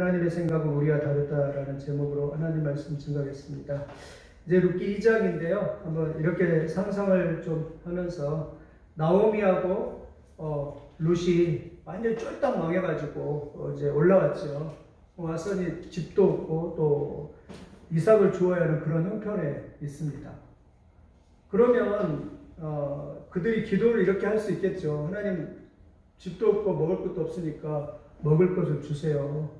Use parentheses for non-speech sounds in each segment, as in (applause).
하나님의 생각은 우리와 다르다라는 제목으로 하나님 말씀 증가하겠습니다. 이제 룻기 2장인데요. 한번 이렇게 상상을 좀 하면서 나오미하고 어, 룻이 완전 쫄딱 망해가지고 어, 이제 올라왔죠. 와서니 집도 없고 또 이삭을 주어야 하는 그런 형편에 있습니다. 그러면 어, 그들이 기도를 이렇게 할 수 있겠죠. 하나님 집도 없고 먹을 것도 없으니까 먹을 것을 주세요.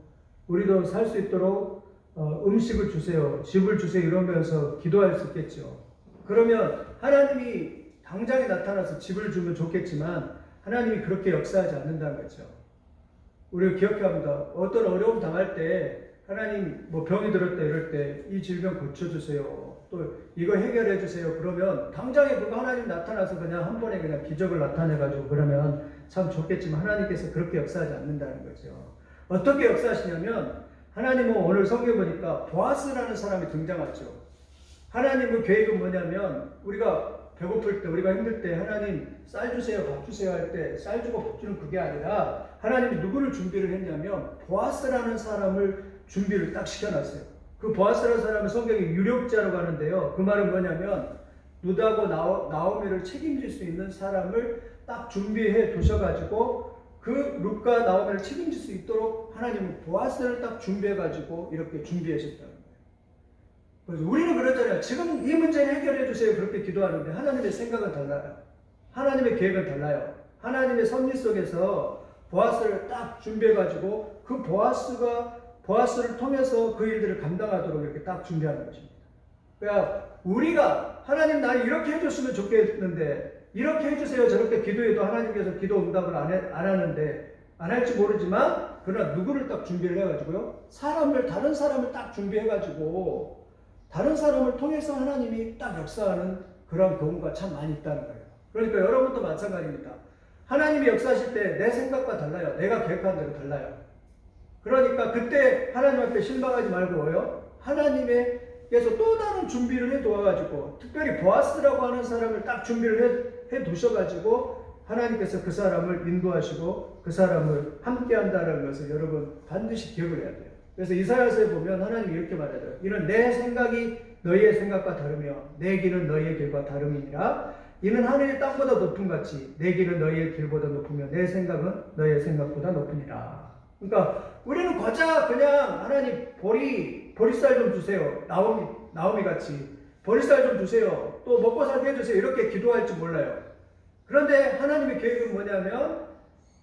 우리도 살 수 있도록 어, 음식을 주세요. 집을 주세요. 이러면서 기도할 수 있겠죠. 그러면 하나님이 당장에 나타나서 집을 주면 좋겠지만 하나님이 그렇게 역사하지 않는다는 거죠. 우리가 기억해야 합니다. 어떤 어려움 당할 때 하나님 뭐 병이 들었다 이럴 때 이 질병 고쳐주세요. 또 이거 해결해 주세요. 그러면 당장에 그거 하나님 나타나서 그냥 한 번에 그냥 기적을 나타내가지고 그러면 참 좋겠지만 하나님께서 그렇게 역사하지 않는다는 거죠. 어떻게 역사하시냐면 하나님은 오늘 성경 보니까 보아스라는 사람이 등장하죠. 하나님의 계획은 뭐냐면 우리가 배고플 때 우리가 힘들 때 하나님 쌀 주세요 밥 주세요 할 때 쌀 주고 밥 주는 그게 아니라 하나님이 누구를 준비를 했냐면 보아스라는 사람을 준비를 딱 시켜놨어요. 그 보아스라는 사람은 성경에 유력자라고 하는데요. 그 말은 뭐냐면 누다고 나오, 나오미를 책임질 수 있는 사람을 딱 준비해 두셔가지고 그 룻과 나오미를 책임질 수 있도록 하나님은 보아스를 딱 준비해가지고 이렇게 준비하셨다는 거예요. 그래서 우리는 그렇잖아요. 지금 이 문제를 해결해 주세요. 그렇게 기도하는데 하나님의 생각은 달라요. 하나님의 계획은 달라요. 하나님의 섭리 속에서 보아스를 딱 준비해가지고 그 보아스가 보아스를 통해서 그 일들을 감당하도록 이렇게 딱 준비하는 것입니다. 그러니까 우리가 하나님 나를 이렇게 해줬으면 좋겠는데 이렇게 해주세요 저렇게 기도해도 하나님께서 기도 응답을 안, 해, 안 하는데 안 할지 모르지만 그러나 누구를 딱 준비를 해가지고요 사람을 다른 사람을 딱 준비해가지고 다른 사람을 통해서 하나님이 딱 역사하는 그런 경우가 참 많이 있다는 거예요. 그러니까 여러분도 마찬가지입니다. 하나님이 역사하실 때 내 생각과 달라요. 내가 계획한 대로 달라요. 그러니까 그때 하나님 앞에 실망하지 말고요. 하나님께서 또 다른 준비를 해 두어가지고 특별히 보아스라고 하는 사람을 딱 준비를 해, 해 두셔가지고 하나님께서 그 사람을 인도하시고 그 사람을 함께 한다는 것을 여러분 반드시 기억을 해야 돼요. 그래서 이사야서에 보면 하나님이 이렇게 말하죠. 이는 내 생각이 너희의 생각과 다르며 내 길은 너희의 길과 다름이니라. 이는 하늘의 땅보다 높은 같이 내 길은 너희의 길보다 높으며 내 생각은 너희의 생각보다 높으니라. 그러니까 우리는 거자 그냥 하나님 보리 보리쌀 좀 주세요. 나오미 나오미 같이 보리쌀 좀 주세요. 또 먹고 살게 해주세요. 이렇게 기도할지 몰라요. 그런데 하나님의 계획은 뭐냐면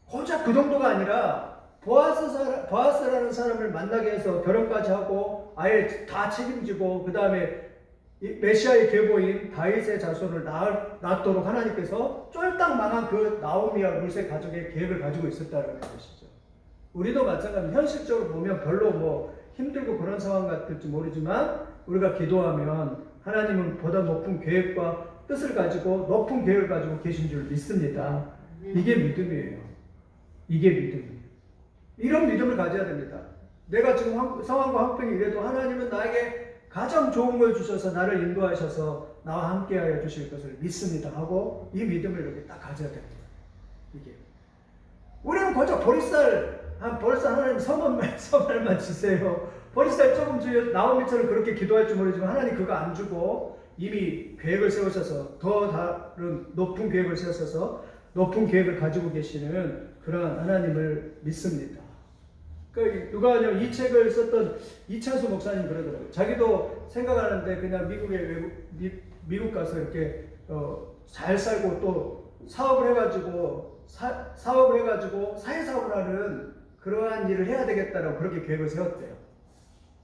고작 그 정도가 아니라 보아스 보아스 라는 사람을 만나게 해서 결혼까지 하고 아예 다 책임지고 그 다음에 메시아의 계보인 다윗의 자손을 낳도록 하나님께서 쫄딱 망한 그 나오미와 룰세 가족의 계획을 가지고 있었다는 것이죠. 우리도 마찬가지 현실적으로 보면 별로 뭐 힘들고 그런 상황 같을지 모르지만 우리가 기도하면 하나님은 보다 높은 계획과 뜻을 가지고 높은 계획을 가지고 계신 줄 믿습니다. 이게 믿음이에요. 이게 믿음이에요. 이런 믿음을 가져야 됩니다. 내가 지금 한, 상황과 한편이 이래도 하나님은 나에게 가장 좋은 걸 주셔서 나를 인도하셔서 나와 함께하여 주실 것을 믿습니다 하고 이 믿음을 이렇게 딱 가져야 됩니다. 이게 우리는 거저 보리쌀 한 보리쌀 하나님 서만만 서만만 (laughs) 주세요. 보리쌀 조금 주요 나오미처럼 그렇게 기도할 줄 모르지만 하나님 그거 안 주고 이미 계획을 세우셔서 더 다른 높은 계획을 세우셔서 높은 계획을 가지고 계시는 그러한 하나님을 믿습니다. 그 누가 이 책을 썼던 이찬수 목사님 그러더라고요. 자기도 생각하는데 그냥 미국에 외국 미, 미국 가서 이렇게 어, 잘 살고 또 사업을 해가지고 사, 사업을 해가지고 사회 사업을 하는 그러한 일을 해야 되겠다라고 그렇게 계획을 세웠대요.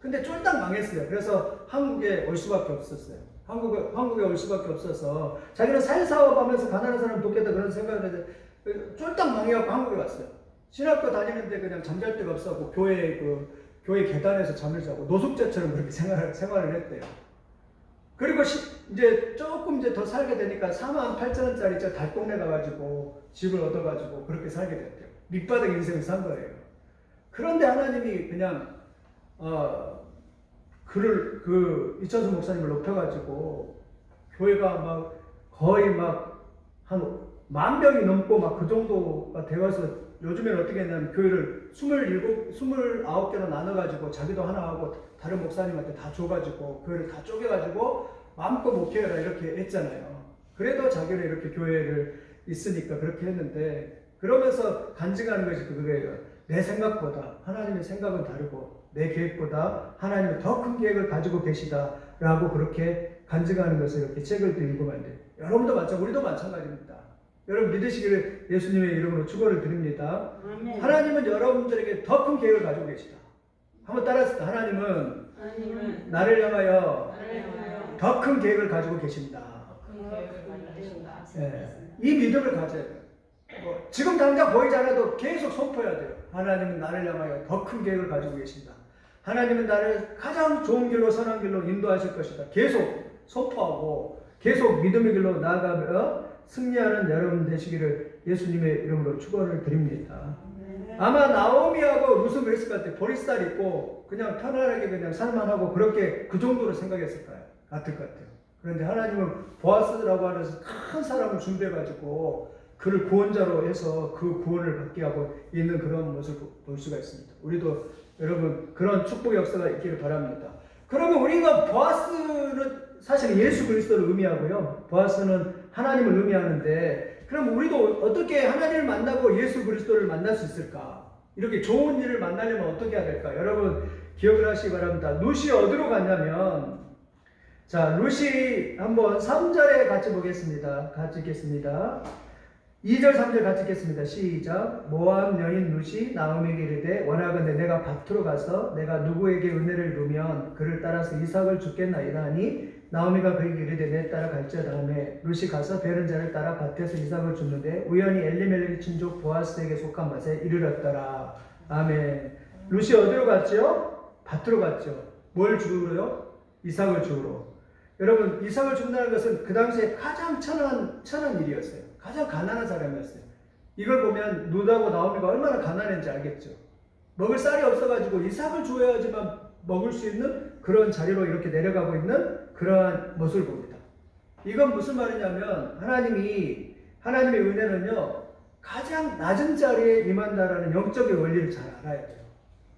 근데 쫄딱 망했어요. 그래서 한국에 올 수밖에 없었어요. 한국에 한국에 올 수밖에 없어서 자기는 사회 사업 하면서 가난한 사람 돕겠다 그런 생각을 했는데 쫄딱 망해갖고 한국에 왔어요. 신학교 다니는데 그냥 잠잘 데가 없어갖고 교회 그 교회 계단에서 잠을 자고 노숙자처럼 그렇게 생활, 생활을 했대요. 그리고 시, 이제 조금 이제 더 살게 되니까 4만 8천 원짜리 저 달동네 가가지고 집을 얻어가지고 그렇게 살게 됐대요. 밑바닥 인생을 산 거예요. 그런데 하나님이 그냥 어, 그를 그 이천수 목사님을 높여가지고 교회가 막 거의 막 한 만 명이 넘고 막 그 정도가 되어서 요즘에는 어떻게 했냐면 교회를 27, 29개로 나눠가지고 자기도 하나 하고 다른 목사님한테 다 줘가지고 교회를 다 쪼개가지고 마음껏 목회해라 이렇게 했잖아요. 그래도 자기는 이렇게 교회를 있으니까 그렇게 했는데 그러면서 간증하는 것이 그거예요. 내 생각보다 하나님의 생각은 다르고 내 계획보다 하나님은 더 큰 계획을 가지고 계시다라고 그렇게 간증하는 것을 이렇게 책을 읽으면 안 돼요. 여러분도 마찬 우리도 마찬가지입니다. 여러분 믿으시기를 예수님의 이름으로 축원을 드립니다. 아멘. 하나님은 여러분들에게 더 큰 계획을 가지고 계시다. 한번 따라했을 하나님은 하나님은 나를 향하여 더 큰 계획을 가지고 계십니다. 예, 이 믿음을 가져야 돼요. 뭐, 지금 당장 보이지 않아도 계속 선포해야 돼요. 하나님은 나를 향하여 더 큰 계획을 가지고 계신다. 하나님은 나를 가장 좋은 길로 선한 길로 인도하실 것이다. 계속 선포하고 계속 믿음의 길로 나아가며 승리하는 여러분 되시기를 예수님의 이름으로 축원을 드립니다. 아마 나오미하고 루스 것 같아요. 보리쌀 입고 그냥 편안하게 그냥 살만 하고 그렇게 그 정도로 생각했을 거예요. 같을 것 같아요. 그런데 하나님은 보아스라고 하는 큰 사람을 준비해가지고 그를 구원자로 해서 그 구원을 받게 하고 있는 그런 모습을 볼 수가 있습니다. 우리도 여러분 그런 축복 역사가 있기를 바랍니다. 그러면 우리가 보아스는 사실 예수 그리스도를 의미하고요. 보아스는 하나님을 의미하는데 그럼 우리도 어떻게 하나님을 만나고 예수 그리스도를 만날 수 있을까? 이렇게 좋은 일을 만나려면 어떻게 해야 될까? 여러분 기억을 하시기 바랍니다. 룻이 어디로 갔냐면 자 룻이 한번 3절에 같이 보겠습니다. 같이 읽겠습니다. 2절 3절 같이 읽겠습니다. 시작. 모압 여인 룻이 나오미에게 이르되 원하건대 내가 밭으로 가서 내가 누구에게 은혜를 누면 그를 따라서 이삭을 죽겠나이다 하니 나오미가 그에게 이르되 내 따라 갈지어다 하매 룻이 가서 베른 자를 따라 밭에서 이삭을 줍는데 우연히 엘리멜렉의 친족 보아스에게 속한 밭에 이르렀더라. 아멘. 룻이 어디로 갔죠? 밭으로 갔죠. 뭘 주우러요? 이삭을 주우러. 여러분 이삭을 준다는 것은 그 당시에 가장 천한 천한 일이었어요. 가장 가난한 사람이었어요. 이걸 보면 누다고 나오미가 얼마나 가난했는지 알겠죠. 먹을 쌀이 없어가지고 이삭을 주어야지만 먹을 수 있는 그런 자리로 이렇게 내려가고 있는 그러한 모습을 봅니다. 이건 무슨 말이냐면 하나님이 하나님의 은혜는요 가장 낮은 자리에 임한다라는 영적인 원리를 잘 알아야 돼요.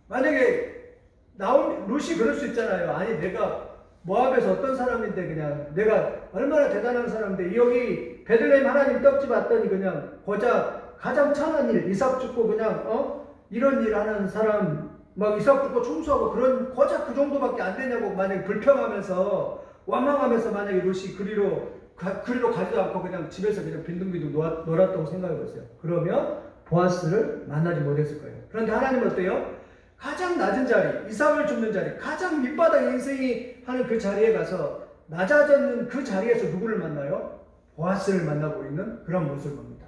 만약에 나온 룻이 그럴 수 있잖아요. 아니 내가 모압에서 어떤 사람인데 그냥 내가 얼마나 대단한 사람인데 여기 베들레헴 하나님 떡집 왔더니 그냥 고작 가장 천한 일 이삭 죽고 그냥 어 이런 일 하는 사람 막 이삭 죽고 청소하고 그런 고작 그 정도밖에 안 되냐고 만약에 불평하면서 원망하면서 만약에 룻이 그리로 가, 그리로 가지도 않고 그냥 집에서 그냥 빈둥빈둥 놀았, 놀았다고 생각해 보세요. 그러면 보아스를 만나지 못했을 거예요. 그런데 하나님은 어때요? 가장 낮은 자리, 이삭을 줍는 자리, 가장 밑바닥 인생이 하는 그 자리에 가서 낮아졌는 그 자리에서 누구를 만나요? 보아스를 만나고 있는 그런 모습을 봅니다.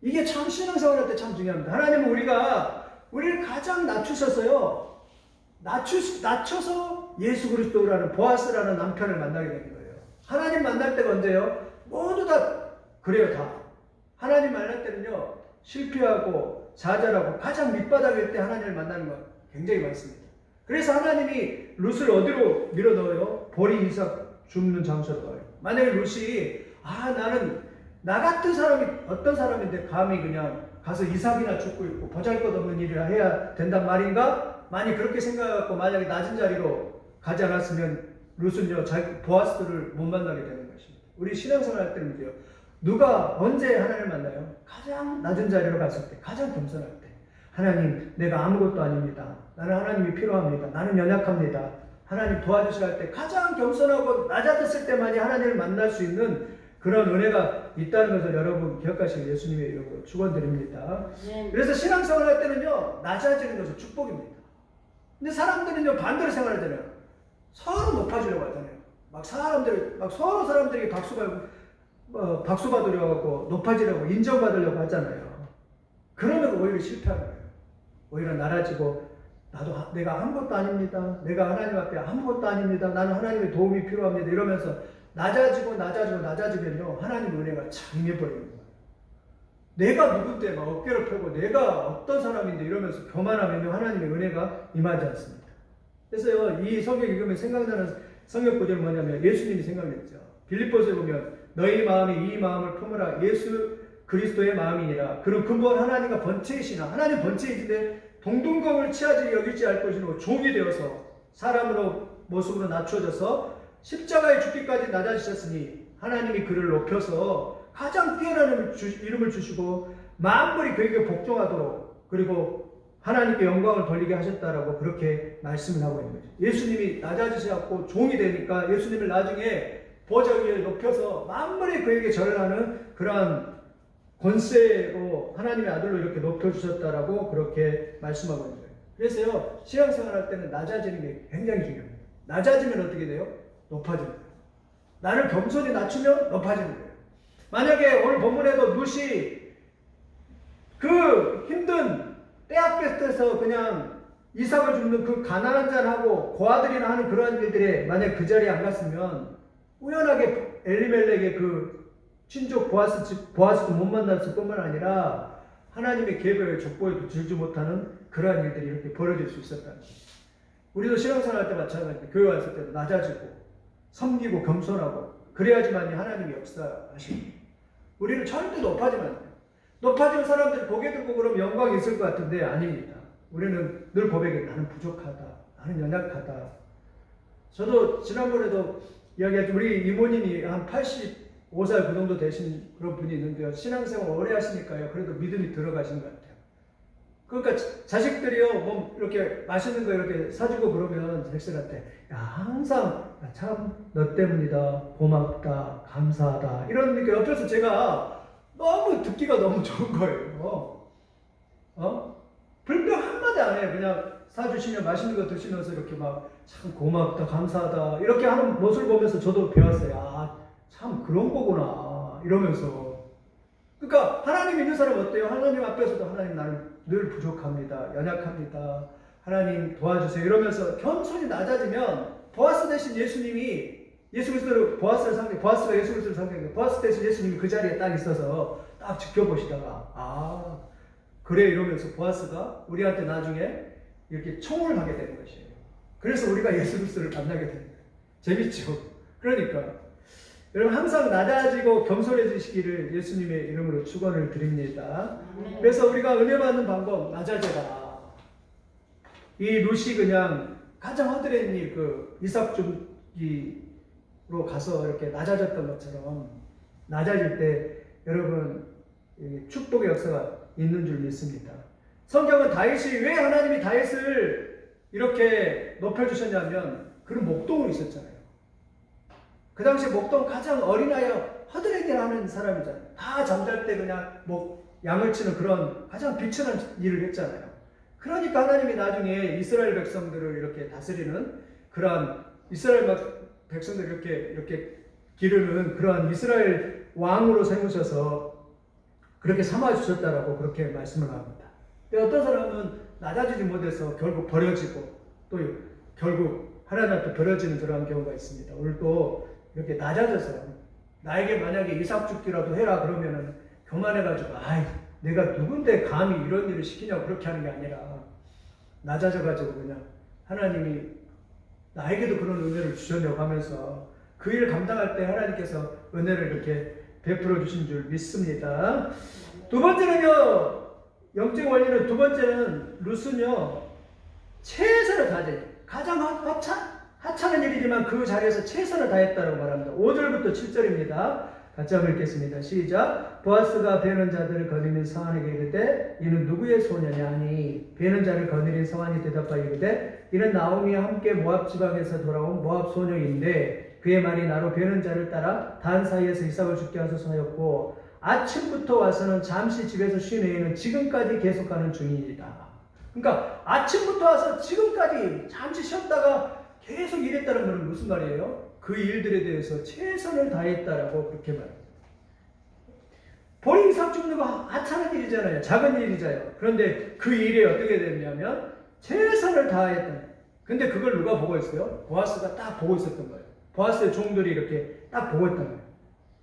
이게 참 신앙생활 할 때 참 중요합니다. 하나님은 우리가 우리를 가장 낮추셨어요. 낮추, 낮춰서 예수 그리스도라는 보아스라는 남편을 만나게 되는 거예요. 하나님 만날 때가 언제요? 모두 다 그래요, 다. 하나님 만날 때는요, 실패하고 좌절하고 가장 밑바닥일 때 하나님을 만나는 건 굉장히 많습니다. 그래서 하나님이 룻을 어디로 밀어 넣어요? 보리 이삭 줍는 장소로 넣어요. 만약에 룻이 아 나는 나 같은 사람이 어떤 사람인데 감히 그냥 가서 이삭이나 죽고 있고 보잘것없는 일을 해야 된단 말인가? 많이 그렇게 생각하고 만약에 낮은 자리로 가지 않았으면 룻은요 보아스를 못 만나게 되는 것입니다. 우리 신앙생활 할 때는요 누가 언제 하나님을 만나요? 가장 낮은 자리로 갔을 때, 가장 겸손할 때. 하나님, 내가 아무것도 아닙니다. 나는 하나님이 필요합니다. 나는 연약합니다. 하나님 도와주시라 할 때 가장 겸손하고 낮아졌을 때만이 하나님을 만날 수 있는 그런 은혜가 있다는 것을 여러분 기억하시길 예수님의 이름으로 축원드립니다. 아멘. 그래서 신앙생활 할 때는요 낮아지는 것은 축복입니다. 근데 사람들은요 반대로 생활하잖아요. 서로 높아지려고 하잖아요. 막 사람들 막 서로 사람들에게 박수 받고 어, 박수 받으려고 높아지려고 인정받으려고 하잖아요. 그러면 오히려 실패하는 거예요. 오히려 나라지고 나도 하- 내가 아무것도 아닙니다. 내가 하나님 앞에 아무것도 아닙니다. 나는 하나님의 도움이 필요합니다. 이러면서 낮아지고 낮아지고 낮아지면요 하나님 은혜가 참 임해버리는 거예요. 내가 누군데 막 어깨를 펴고 내가 어떤 사람인데 이러면서 교만하면 하나님의 은혜가 임하지 않습니다. 그래서요 이 성경 읽으면 생각나는 성경 구절이 뭐냐면 예수님이 생각났죠. 빌립보서에 보면 너희 마음이 이 마음을 품으라 예수 그리스도의 마음이니라. 그는 근본 하나님과 번체이시나 하나님 번체이신데 동등검을 취하지 여기지 할 것이고 종이 되어서 사람으로 모습으로 낮춰져서 십자가에 죽기까지 낮아지셨으니 하나님이 그를 높여서 가장 뛰어난 이름을 주시고 만물이 그에게 복종하도록 그리고 하나님께 영광을 돌리게 하셨다라고 그렇게 말씀을 하고 있는 거죠. 예수님이 낮아지셨고 종이 되니까 예수님을 나중에 보좌 위에 높여서 만물이 그에게 절하는 그러한 권세로 하나님의 아들로 이렇게 높여주셨다라고 그렇게 말씀하고 있는 거예요. 그래서요, 신앙생활 할 때는 낮아지는 게 굉장히 중요합니다. 낮아지면 어떻게 돼요? 거예요. 나를 겸손히 낮추면 높아지는 거예요. 만약에 오늘 본문에도 누시 그 힘든 때학 볕에서 그냥 이삭을 줍는 그 가난한 자하고 고아들이나 하는 그러한 일들에 만약 그 자리에 안 갔으면 우연하게 엘리멜렉의 그 친족 보아스 집 보아스도 못 만났을 뿐만 아니라 하나님의 계획을 족보에 들지 못하는 그러한 일들이 이렇게 벌어질 수 있었다는 거예요. 우리도 신앙생활 할때 마찬가지입니다. 교회 왔을 때도 낮아지고 섬기고 겸손하고 그래야지만이 하나님이 역사하십니다. 우리는 절대 높아지면 안 돼요. 높아지면 사람들이 고개 들고 그러면 영광이 있을 것 같은데 아닙니다. 우리는 늘 고백해 나는 부족하다. 나는 연약하다. 저도 지난번에도 이야기했죠. 우리 이모님이 한 85살 그 정도 되신 그런 분이 있는데요. 신앙생활 오래 하시니까요. 그래도 믿음이 들어가신 것 같아요. 그러니까 자- 자식들이요, 뭐 이렇게 맛있는 거 이렇게 사주고 그러면 자식들한테 야 항상 참 너 때문이다, 고맙다, 감사하다 이런 이렇게 옆에서 제가 너무 듣기가 너무 좋은 거예요. 어? 불평 한마디 안 해요. 그냥 사주시면 맛있는 거 드시면서 이렇게 막 참 고맙다, 감사하다 이렇게 하는 모습을 보면서 저도 배웠어요. 아, 참 그런 거구나 이러면서. 그러니까 하나님 있는 사람 어때요? 하나님 앞에서도 하나님 나는 늘 부족합니다, 연약합니다. 하나님 도와주세요 이러면서 겸손히 낮아지면 보아스 대신 예수님이 예수 그리스도를 보아스를 상대 보아스가 예수 그리스도를 상대해 보아스 대신 예수님이 그 자리에 딱 있어서 딱 지켜보시다가 아 그래 이러면서 보아스가 우리한테 나중에 이렇게 청혼을 하게 되는 것이에요. 그래서 우리가 예수 그리스도를 만나게 되는 거예요. 재밌죠? 그러니까 여러분 항상 낮아지고 겸손해지시기를 예수님의 이름으로 축원을 드립니다. 그래서 우리가 은혜 받는 방법 낮아져라. 이 루시 그냥 가장 허드렛 일그 이삭 주기로 가서 이렇게 낮아졌던 것처럼 낮아질 때 여러분 이 축복의 역사가 있는 줄 믿습니다. 성경은 다윗이 왜 하나님이 다윗을 이렇게 높여주셨냐면 그런 목동을 있었잖아요. 그 당시에 목동 가장 어린아이와 허드렛일 하는 사람이잖아요. 다 잠잘 때 그냥 뭐 양을 치는 그런 가장 비천한 일을 했잖아요. 그러니까 하나님이 나중에 이스라엘 백성들을 이렇게 다스리는 그러한 이스라엘 막 백성들 이렇게 이렇게 기르는 그러한 이스라엘 왕으로 세우셔서 그렇게 삼아 주셨다라고 그렇게 말씀을 합니다. 근데 어떤 사람은 낮아지지 못해서 결국 버려지고 또 결국 하나님 앞에 버려지는 그러한 경우가 있습니다. 오늘도 이렇게 낮아져서 나에게 만약에 이삭 죽기라도 해라 그러면은 교만해가지고 아이 내가 누군데 감히 이런 일을 시키냐고 그렇게 하는 게 아니라 낮아져가지고 그냥 하나님이 나에게도 그런 은혜를 주셨냐고 하면서 그 일을 감당할 때 하나님께서 은혜를 이렇게 베풀어 주신 줄 믿습니다. 두 번째는요, 영적 원리는 두 번째는 루스는요, 최선을 다해 가장 하- 하찮, 하찮은 일이지만 그 자리에서 최선을 다했다고 말합니다. 5절부터 7절입니다. 같이 한번 읽겠습니다. 시작. 보아스가 베는 자들을 거느린 성안에게 이르되 이는 누구의 소녀냐 하니 베는 자를 거느린 성안이 대답하여 이르되 이는 나오미와 함께 모압 지방에서 돌아온 모압 소녀인데 그의 말이 나로 베는 자를 따라 단 사이에서 이삭을 죽게 하소서 하였고 아침부터 와서는 잠시 집에서 쉰 후에는 지금까지 계속하는 중이니이다. 그러니까 아침부터 와서 지금까지 잠시 쉬었다가 계속 일했다는 것은 무슨 말이에요? 그 일들에 대해서 최선을 다했다라고 그렇게 말합니다. 본인 이삭 죽는 거 하찮은 일이잖아요. 작은 일이잖아요. 그런데 그 일이 어떻게 됐냐면 최선을 다했다. 근데 그걸 누가 보고 있어요? 보아스가 딱 보고 있었던 거예요. 보아스의 종들이 이렇게 딱 보고 있던 거예요.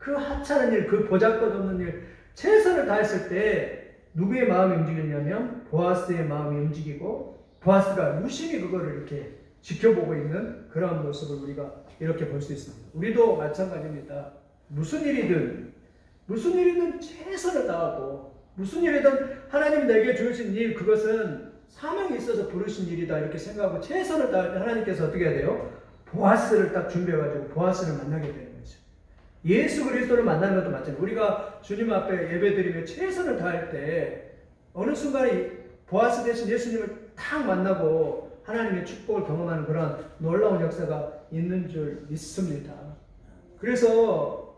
그 하찮은 일, 그 보잘것 없는 일, 최선을 다했을 때 누구의 마음이 움직였냐면 보아스의 마음이 움직이고 보아스가 유심히 그거를 이렇게 지켜보고 있는 그런 모습을 우리가 이렇게 볼 수 있습니다. 우리도 마찬가지입니다. 무슨 일이든 무슨 일이든 최선을 다하고 무슨 일이든 하나님이 내게 주신 일 그것은 사명이 있어서 부르신 일이다 이렇게 생각하고 최선을 다할 때 하나님께서 어떻게 해야 돼요? 보아스를 딱 준비해가지고 보아스를 만나게 거죠. 예수 그리스도를 만나는 것도 마찬가지. 우리가 주님 앞에 예배드리며 최선을 다할 때 어느 순간에 보아스 대신 예수님을 탁 만나고 하나님의 축복을 경험하는 그런 놀라운 역사가 있는 줄 믿습니다. 그래서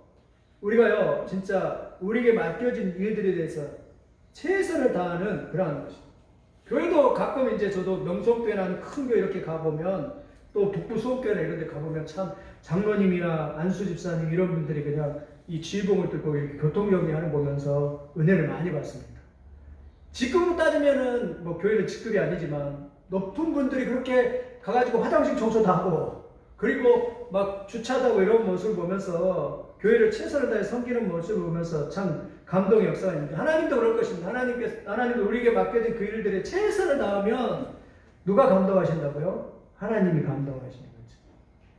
우리가요, 진짜 우리에게 맡겨진 일들에 대해서 최선을 다하는 그러한 것입니다. 교회도 가끔 이제 저도 명성교회나 큰 교회 이렇게 가보면 또 북부 수업교회나 이런 데 가보면 참 장로님이나 안수 집사님 이런 분들이 그냥 이 지휘봉을 들고 교통정리하는 거 보면서 은혜를 많이 받습니다. 직급으로 따지면은 뭐 교회는 직급이 아니지만 높은 분들이 그렇게 가가지고 화장실 청소도 하고 그리고 막 주차도 하고 이런 모습을 보면서 교회를 최선을 다해 섬기는 모습을 보면서 참 감동의 있는데 하나님도 그럴 것입니다. 하나님께서 하나님도 우리에게 맡겨진 그 일들에 최선을 다하면 누가 감동하신다고요? 하나님이 감동하시는 거죠.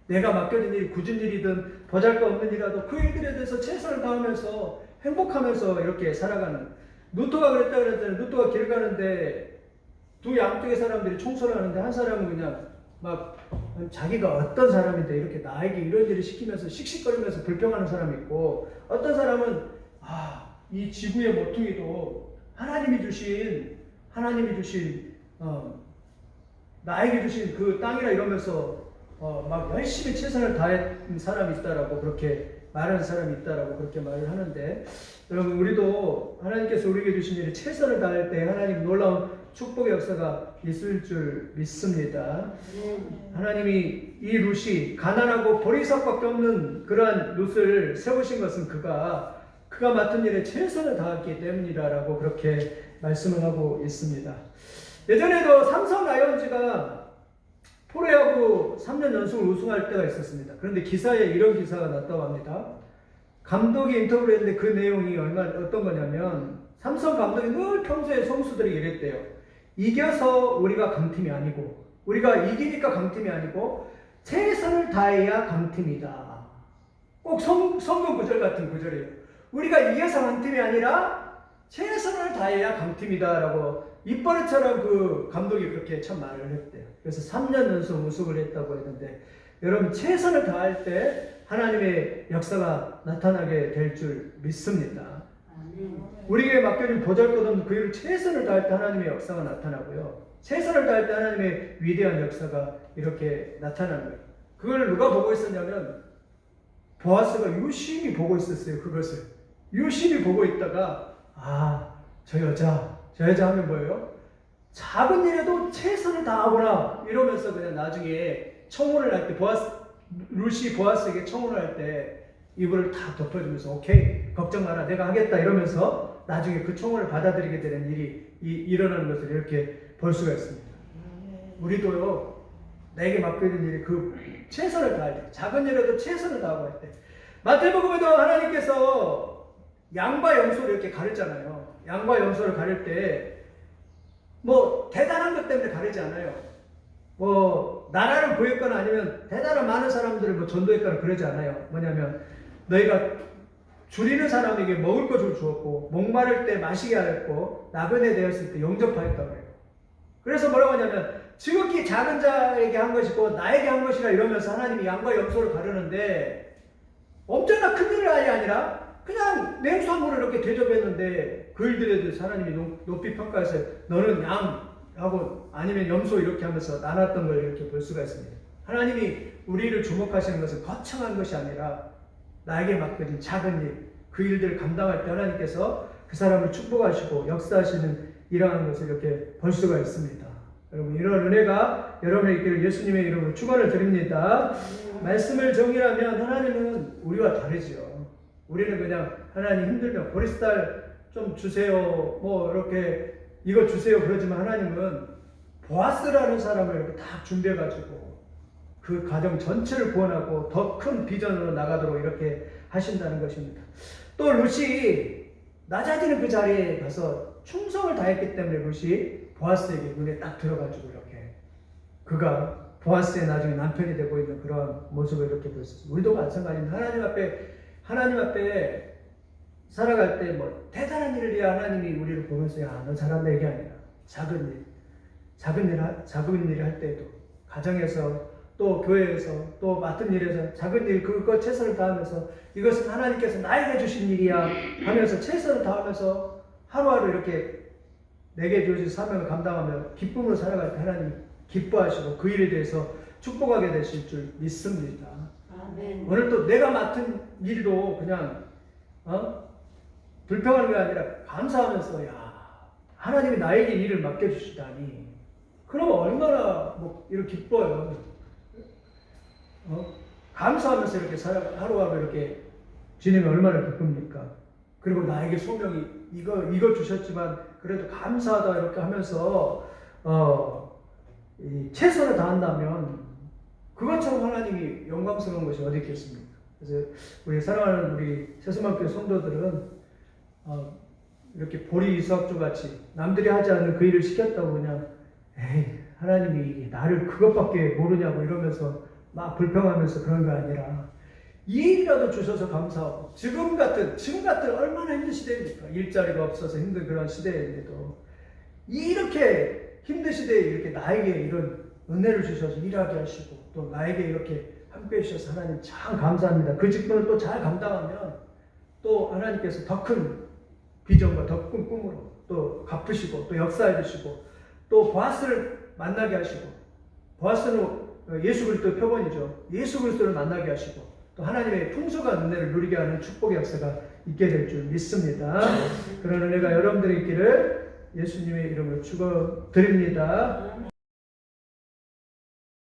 내가 맡겨진 일이 굳은 일이든 보잘것없는 일이라도 그 일들에 대해서 최선을 다하면서 행복하면서 이렇게 살아가는 루터가 그랬다 그랬잖아요. 루터가 길 가는데 두 양쪽의 사람들이 청소를 하는데 한 사람은 그냥 막 자기가 어떤 사람인데 이렇게 나에게 이런 일을 시키면서 씩씩거리면서 불평하는 사람이 있고 어떤 사람은 아, 이 지구의 모퉁이도 하나님이 주신 하나님이 주신 어, 나에게 주신 그 땅이라 이러면서 어, 막 열심히 최선을 다한 사람이 있다라고 그렇게 말하는 사람이 있다라고 그렇게 말을 하는데 여러분 우리도 하나님께서 우리에게 주신 일에 최선을 다할 때 하나님 놀라운 축복의 역사가 있을 줄 믿습니다. 하나님이 이 룻이 가난하고 보리석밖에 없는 그러한 룻을 세우신 것은 그가 그가 맡은 일에 최선을 다했기 때문이라라고 그렇게 말씀을 하고 있습니다. 예전에도 삼성 라이온즈가 프로야구 3년 연속을 우승할 때가 있었습니다. 그런데 기사에 이런 기사가 났다고 합니다. 감독이 인터뷰를 했는데 그 내용이 얼마 어떤 거냐면 삼성 감독이 늘 평소에 선수들이 이랬대요. 이겨서 우리가 강팀이 아니고 우리가 이기니까 강팀이 아니고 최선을 다해야 강팀이다. 꼭 성, 성경 구절 같은 구절이에요. 우리가 이겨서 강팀이 아니라 최선을 다해야 강팀이다라고 입버릇처럼 그 감독이 그렇게 참 말을 했대요. 그래서 3년 연속 우승을 했다고 했는데 여러분 최선을 다할 때 하나님의 역사가 나타나게 될 줄 믿습니다. 우리에게 맡겨진 보잘것없는 그 일을 최선을 다할 때 하나님의 역사가 나타나고요. 최선을 다할 때 하나님의 위대한 역사가 이렇게 나타나는 거예요. 그걸 누가 보고 있었냐면 보아스가 유심히 보고 있었어요. 그것을 유심히 보고 있다가 아, 저 여자, 저 여자 하면 뭐예요? 작은 일에도 최선을 다하구나 이러면서 그냥 나중에 청혼을 할 때 보아스 루시 보아스에게 청혼을 할 때 이불을 다 덮어주면서 오케이 걱정 마라 내가 하겠다 이러면서 나중에 그 청혼을 받아들이게 되는 일이 이, 일어나는 것을 이렇게 볼 수가 있습니다. 우리도요 내게 맡겨진 일이 그 최선을 다할 때 작은 일에도 최선을 다하고 할 때 마태복음에도 하나님께서 양과 염소를 이렇게 가르잖아요. 양과 염소를 가릴 때 뭐 대단한 것 때문에 가리지 않아요. 뭐 나라를 구했거나 아니면 대단한 많은 사람들을 뭐 전도했거나 그러지 않아요. 뭐냐면 너희가 줄이는 사람에게 먹을 것을 주었고 목마를 때 마시게 하였고 나그네 되었을 때 영접하였다고 해요. 그래서 뭐라고 하냐면 지극히 작은 자에게 한 것이고 나에게 한 것이라 이러면서 하나님이 양과 염소를 가르는데 엄청나 큰 일이 아니라 그냥 냉수한물을 이렇게 대접했는데 그 일들에 대해서 하나님이 높- 높이 평가해서 너는 양 하고 아니면 염소 이렇게 하면서 나눴던 걸 이렇게 볼 수가 있습니다. 하나님이 우리를 주목하시는 것은 거창한 것이 아니라 나에게 맡겨진 작은 일, 그 일들을 감당할 때 하나님께서 그 사람을 축복하시고 역사하시는 이러한 것을 이렇게 볼 수가 있습니다. 여러분 이런 은혜가 여러분에게 있기를 예수님의 이름으로 축원을 드립니다. 말씀을 정의하면 하나님은 우리와 다르지요. 우리는 그냥 하나님 힘들면 보리스달 좀 주세요. 뭐 이렇게 이거 주세요. 그러지만 하나님은 보아스라는 사람을 이렇게 딱 준비해 가지고 그 가정 전체를 구원하고 더 큰 비전으로 나가도록 이렇게 하신다는 것입니다. 또 룻이 낮아지는 그 자리에 가서 충성을 다했기 때문에 룻이 보아스에게 눈에 딱 들어가지고 이렇게 그가 보아스의 나중에 남편이 되고 있는 그런 모습을 이렇게 있습니다. 우리도 마찬가지입니다. 하나님 앞에 하나님 앞에 살아갈 때 뭐 대단한 일을 위해 하나님이 우리를 보면서 야너 잘한다 이게 아니라 작은 일 작은 일 하- 작은 일을 할 때도 가정에서 또 교회에서 또 맡은 일에서 작은 일 그거 최선을 다하면서 이것은 하나님께서 나에게 주신 일이야 하면서 최선을 다하면서 하루하루 이렇게 내게 주어진 사명을 감당하며 기쁨으로 살아갈 때 하나님 기뻐하시고 그 일에 대해서 축복하게 되실 줄 믿습니다. 아멘. 오늘 또 내가 맡은 일도 그냥 어? 불평하는 게 아니라 감사하면서 야 하나님이 나에게 일을 맡겨주시다니 그러면 얼마나 뭐 이렇게 기뻐요 어? 감사하면서 이렇게 하루하루 이렇게 지내면 얼마나 기쁩니까 그리고 나에게 소명이 이거 이거 주셨지만 그래도 감사하다 이렇게 하면서 어, 이 최선을 다한다면 그것처럼 하나님이 영광스러운 것이 어디 있겠습니까? 그래서 우리 사랑하는 우리 세수만교 성도들은 어, 이렇게 보리 이수학조 같이 남들이 하지 않는 그 일을 시켰다고 그냥 에이 하나님이 나를 그것밖에 모르냐고 이러면서 막 불평하면서 그런 게 아니라 이 일이라도 주셔서 감사하고 지금 같은 지금 같은 얼마나 힘든 시대입니까? 일자리가 없어서 힘든 그런 시대인데도 이렇게 힘든 시대에 이렇게 나에게 이런 은혜를 주셔서 일하게 하시고 또 나에게 이렇게 함께 해주셔서 하나님 참 감사합니다. 그 직분을 또 잘 감당하면 또 하나님께서 더 큰 비전과 더 큰 꿈으로 또 갚으시고 또 역사해 주시고 또 보아스를 만나게 하시고 보아스는 예수 그리스도의 표본이죠. 예수 그리스도를 만나게 하시고 또 하나님의 풍성한 은혜를 누리게 하는 축복의 역사가 있게 될 줄 믿습니다. 그런 은혜가 여러분들의 있기를 예수님의 이름으로 축원드립니다.